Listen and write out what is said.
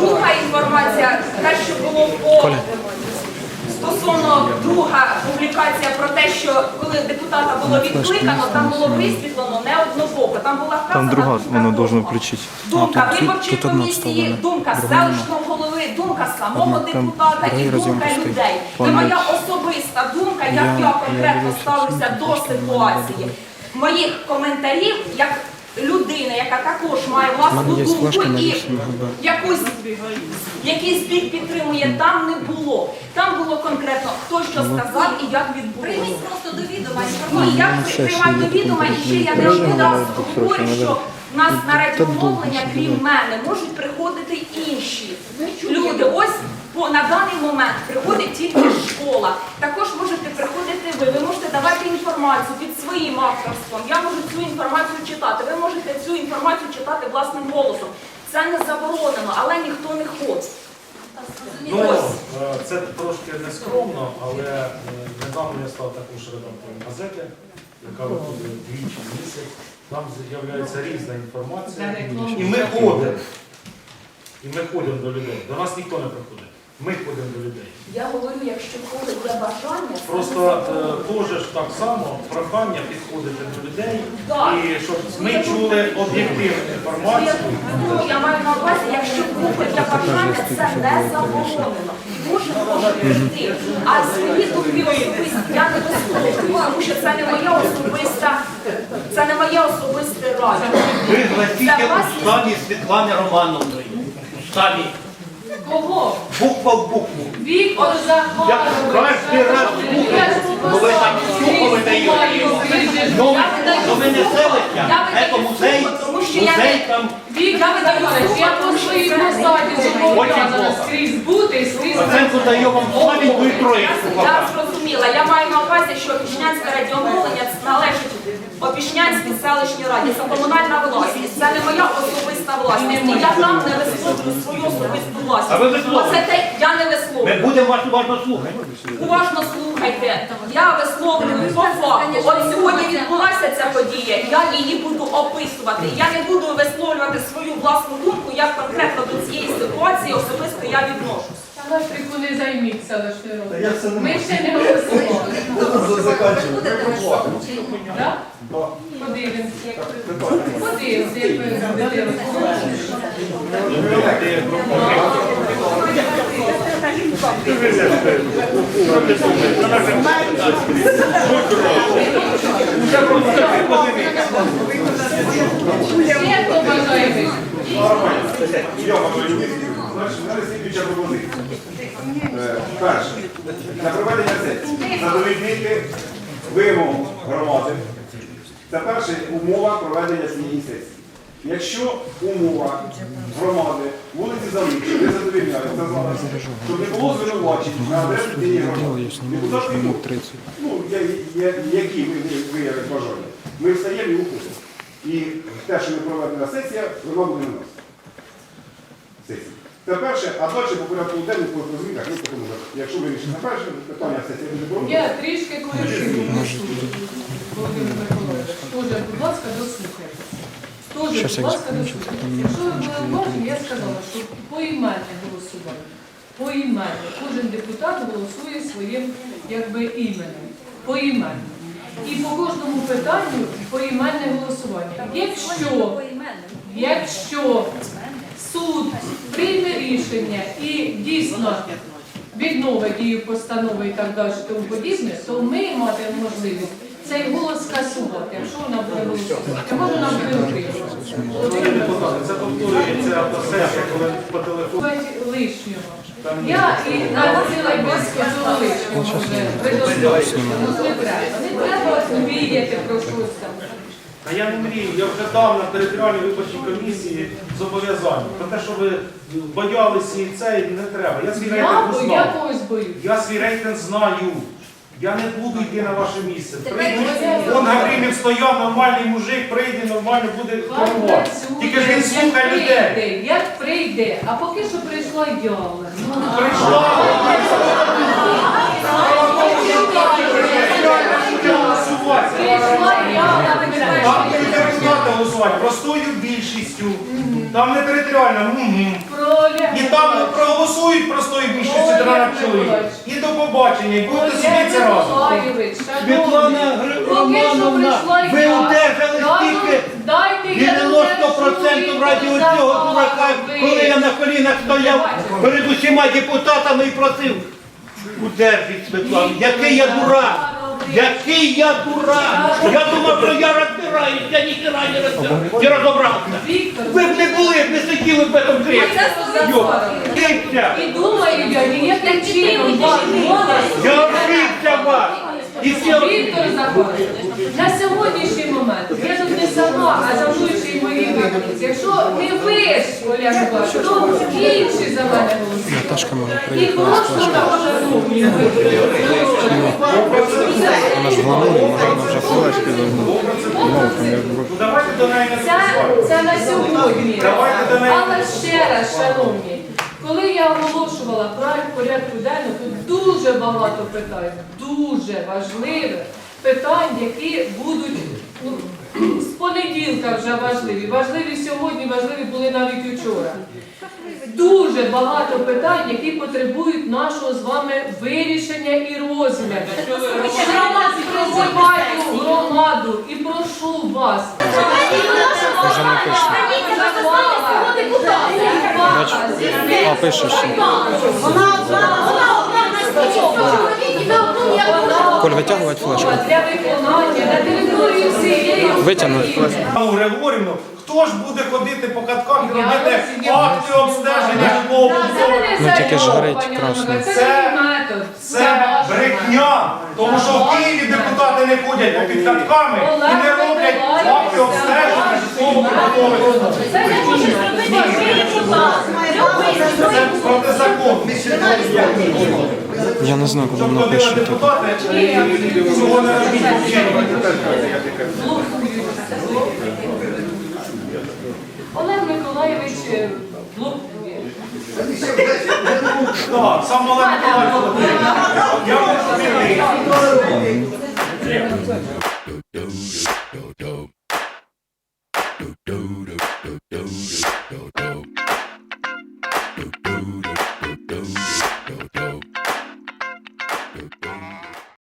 Друга інформація, те, що було по стосовно друга публікація про те, що коли депутата було відкликано, там було висвітлено не однобоко. Там була фраза Там друга, воно должно включити. Думка виборчої комісії, думка селищного голови, думка самого депутата і думка людей. Це моя особиста думка, як Я- конкретно ставлюся до ситуації. Моїх коментарів як людина, яка також має власну думку і якусь якийсь бік підтримує, там не було. Там було конкретно хто що сказав і як відбулося. Прийміть просто до відома інформацію. я Ну, приймаю до відома і ще я не один раз говорю, що в нас на радіомовлення, крім мене, можуть приходити інші люди. Ось по на даний момент приходить тільки школа. Також можете приходити ви. Ви можете давати інформацію під своїм авторством. Я можу цю інформацію читати. Ви можете цю інформацію читати власним голосом. Це не заборонено, але ніхто не хоче. Ну, е, це трошки нескромно, але е, недавно я став також редактором газети, яка виходить двічі в місяць. Там з'являється різна інформація. І ми ходимо. І ми ходимо до людей. До нас ніхто не приходить. Ми ходимо до людей. Я говорю, якщо в кого є бажання, Просто е, теж ж так само прохання підходити до людей Так. і щоб ми чули об'єктивну інформацію. Ну, я маю на увазі, якщо групи для бажання, це не заборонено. Може може прийти. А свої думки особисті я не висловлюю, тому що це не моя особиста, це не моє особисте радіо. Ви гласіть Для вас Світлани Романовної. Устами. Кого? Буква в букву. Віктор Я Захарович. кожен раз слухаю, бо ви там даєте. Ну, ну ви не селища, це музей, Тому що я музей там. Віктор Захарович, я по своїй посаді зобов'язана скрізь бути, скрізь Оценку даю вам славінку і троєчку Я зрозуміла. Я маю на увазі, що Опішнянське радіомовлення належить Опішнянській селищній раді. Це комунальна власність. Це не моя особиста власність. І я там не висловлюю свою особисту власність. А ви висловлюєте? Оце те я не Ми висловлюю. будемо вас уважно слухати. Уважно слухайте. Я висловлюю по факту. От сьогодні відбулася ця подія. Я її буду описувати. Я не буду висловлювати свою власну думку, як конкретно до цієї ситуації особисто я відношусь. Електрику не займіть селищної ради. Ми ще не голосували. Так? Подивимося. Подивимося, як будете. Ще Перше, на проведення сесії задовільнити вимогу громади. Це перша умова проведення цієї сесії. Якщо умова громади вулиці Заличі не зараз, щоб не було звинувачень на адресу цієї громади. Депутати, 30. ну, я- які ви ви- бажання, ми встаємо і уходимо. І те, що не проведена сесія, вона буде на нас. Сесії. Це перше, а далі по порядку денному по змінах, ну, такому, якщо вирішити на перше питання сесії буде проводити. Я трішки корективно Володимир Миколаївич. Тоже, будь ласка, дослухайте. Тоже, будь ласка, дослухайте. Якщо ви уважні, я сказала, що поіменне голосування. Поіменне. Кожен депутат голосує своїм якби іменем. Поіменно. І по кожному питанню поіменне голосування. Якщо Якщо суд прийме рішення і дійсно відновить дію постанови і так далі, тому подібне, то ми матимемо можливість цей голос скасувати, якщо вона буде голосувати. Може вона буде утримувати. Це повторюється автосесія, коли по телефону. лишнього. Я і й без скажу лишнього. Не треба мріяти про щось там. Та я не мрію, я вже дав на територіальній виборчій комісії зобов'язання. Про те, що ви боялися і це, і не треба. Я свій рейтинг я знаю. когось боюсь. Я свій рейтинг знаю. Я не буду йти на ваше місце. Прийду. Вон Гаврилів стояв, нормальний мужик, прийде, нормально буде керувати. Тільки ж він слухає людей. прийде, Як прийде, а поки що прийшла. Ну, Прийшла. Прийшла Там будете результати голосувати простою більшістю. Там не територіально. І там проголосують простої більшості Олег 13 чоловік. І до побачення, і будете судитися разом. Світлана Романовна, ви я. одержали Разом стільки 90% раді цього дурака, коли я на колінах стояв перед усіма депутатами і просив. Удержіть Світлану, який я дурак! Який я дурак! Я думав, що я розбираюсь, я ніхера не розбираюсь, Я розібрався. Ви б не були, б не сиділи в цьому креслі. Ошибся! І думаю я, ніяким чином вас Я ошибся вас! І всі Віктор Захарович, на сьогоднішній момент я тут не сама, а за мною Якщо не ви ж, Оля то інші за мене голосують. І прошу шановні Вона ж головою, вона вже. Ну не Це, це на сьогодні. Але ще раз, шановні, коли я оголошувала проект порядку денного, тут дуже багато питань, дуже важливих питань, які будуть ну, з понеділка вже важливі. Важливі сьогодні, важливі були навіть учора. Дуже багато питань, які потребують нашого з вами вирішення і розгляду. Призиваю громаду і прошу вас. Вже не пише. А, пише ще. Коль, витягувати флешку. Для виконання на території всієї Витягнути. флешку. Говоримо, хто ж буде ходити по катках і робити акти обстеження житлового? Ну, тільки ж горить красно. Це Це- метод. Це брехня, тому що в Києві депутати не ходять по під катками і не роблять акти обстеження житлового будинку. Це не може зробити. Це протизаконно. Я не знаю, Щоб вона пише. депутати цього не робіть. Олег Миколаєвич е, блокує. Так, сам Олег Миколаївич. Я можу піти.